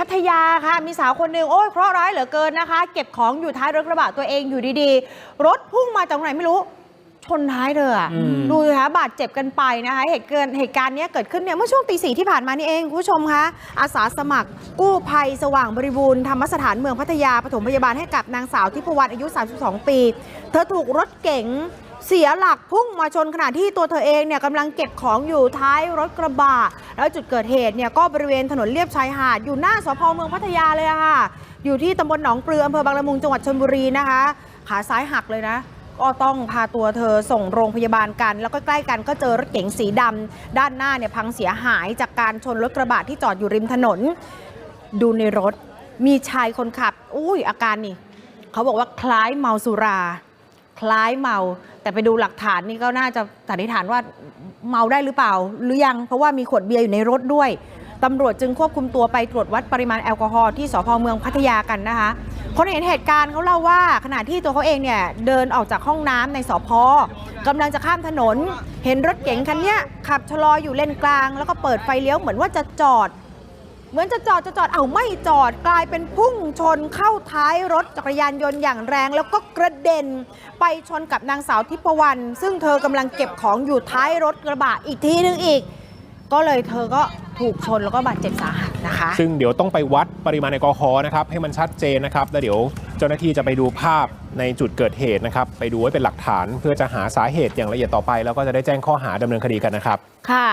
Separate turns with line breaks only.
พัทยาค่ะ มีสาวคนหนึ่งโอ้ยเคราะห์ร้ายเหลือเกินนะคะ เก็บของอยู่ท้ายรถกระบะตัวเองอยู่ดีๆ รถพุ่งมาจากไหนไม่รู้ ชนท้ายเธออะ
อืม
ดูสิคะบาดเจ็บกันไปนะคะ เหตุเกิดเหตุการณ์เนี้ยเกิดขึ้นเนี่ยเมื่อช่วงตีสี่ที่ผ่านมานี่เองคุณผู้ชมคะอาสาสมัคร กู้ภัยสว่างบริบูรณ์ธรรมสถานเมืองพัทยาปฐมพยาบาลให้กับนางสาวทิพวรรณอายุ 32 ปี เธอถูกรถเก๋ง เสียหลักพุ่งมาชนขณะที่ตัวเธอเองเนี่ยกำลังเก็บของอยู่ท้ายรถกระบะแล้วจุดเกิดเหตุเนี่ยก็บริเวณถนนเลียบชายหาดอยู่หน้าสพเมืองพัทยาเลยค่ะ อยู่ที่ตำบลหนองปลืออำเภอบางละมุงจังหวัดชลบุรีนะคะ ขาซ้ายหักเลยนะก็ต้องพาตัวเธอส่งโรงพยาบาลกัน แล้วก็ใกล้กันก็เจอรถเก๋งสีดำด้านหน้าเนี่ยพังเสียหายจากการชนรถกระบะที่จอดอยู่ริมถนน ดูในรถ มีชายคนขับ อุ้ยอาการนี่ เขาบอกว่าคล้ายเมาสุรา คล้ายเมา แต่ไปดูหลักฐานนี่ก็น่าจะสันนิษฐานว่าเมาได้หรือเปล่า หรือยังเพราะว่ามีขวดเบียร์อยู่ในรถด้วยตำรวจจึงควบคุมตัวไปตรวจวัดปริมาณแอลกอฮอล์ที่สพเมืองพัทยากันนะคะคนเห็นเหตุการณ์เขาเล่าว่าขณะที่ตัวเขาเองเนี่ยเดินออกจากห้องน้ำในสพกำลังจะข้ามถนน เห็นรถเก๋งคันนี้ขับชะลออยู่เลนกลาง แล้วก็เปิดไฟเลี้ยวเหมือนว่าจะจอด เหมือนจะจอดจะจอดเอาไม่จอดกลายเป็นพุ่งชนเข้าท้ายรถจักรยานยนต์อย่างแรง แล้วก็กระเด็นไปชนกับนางสาวทิพวรรณซึ่งเธอกำลังเก็บของอยู่ท้ายรถกระบะอีกทีนึงอีก ก็เลยเธอก็ถูกชนแล้วก็บาดเจ็บสาหัสนะคะ
ซึ่งเดี๋ยวต้องไปวัดปริมาณแอลกอฮอล์นะครับให้มันชัดเจนนะครับแล้วเดี๋ยวเจ้าหน้าที่จะไปดูภาพในจุดเกิดเหตุนะครับ ไปดูไว้เป็นหลักฐานเพื่อจะหาสาเหตุอย่างละเอียดต่อไป แล้วก็จะได้แจ้งข้อหาดำเนินคดีกันนะครับ
ค่ะ